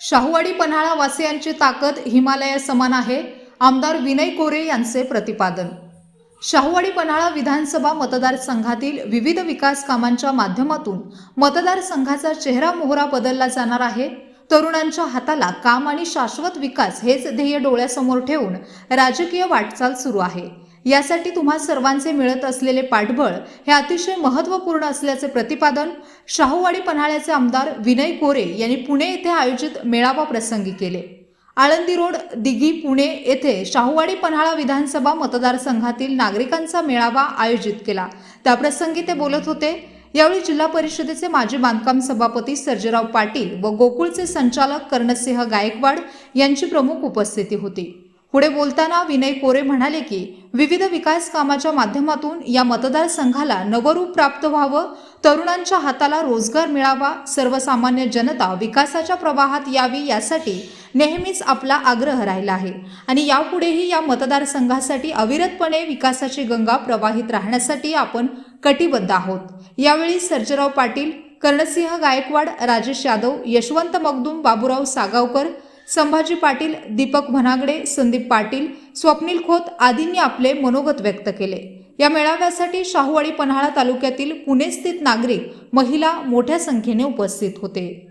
शाहूवाडी पन्हाळा वासियांची ताकद हिमालया समान आहे. आमदार विनय कोरे यांचे प्रतिपादन. शाहूवाडी पन्हाळा विधानसभा मतदारसंघातील विविध विकास कामांच्या माध्यमातून मतदारसंघाचा चेहरा मोहरा बदलला जाणार आहे. तरुणांच्या हाताला काम आणि शाश्वत विकास हेच ध्येय डोळ्यासमोर ठेवून राजकीय वाटचाल सुरू आहे. यासाठी तुम्हा सर्वांचे मिळत असलेले पाठबळ हे अतिशय महत्त्वपूर्ण असल्याचे प्रतिपादन शाहूवाडी पन्हाळ्याचे आमदार विनय कोरे यांनी पुणे येथे आयोजित मेळावा प्रसंगी केले. आळंदी रोड दिघी पुणे येथे शाहूवाडी पन्हाळा विधानसभा मतदारसंघातील नागरिकांचा मेळावा आयोजित केला. त्याप्रसंगी ते बोलत होते यावेळी जिल्हा परिषदेचे माजी बांधकाम सभापती सर्जेराव पाटील व गोकुळचे संचालक कर्णसिंह गायकवाड यांची प्रमुख उपस्थिती होती. पुढे बोलताना विनय कोरे म्हणाले की विविध विकास कामाच्या माध्यमातून या मतदारसंघाला नवरूप प्राप्त व्हावं तरुणांच्या हाताला रोजगार मिळावा सर्वसामान्य जनता विकासाच्या प्रवाहात यावी यासाठी नेहमीच आपला आग्रह राहिला आहे. आणि यापुढेही या मतदारसंघासाठी अविरतपणे विकासाची गंगा प्रवाहित राहण्यासाठी आपण कटिबद्ध आहोत. यावेळी सर्जराव पाटील कर्णसिंह गायकवाड राजेश यादव यशवंत मगदूम बाबूराव सागावकर संभाजी पाटील दीपक भनागडे संदीप पाटील स्वप्नील खोत आदींनी आपले मनोगत व्यक्त केले. या मेळाव्यासाठी शाहूवाडी पन्हाळा तालुक्यातील पुणे स्थित नागरिक महिला मोठ्या संख्येने उपस्थित होते.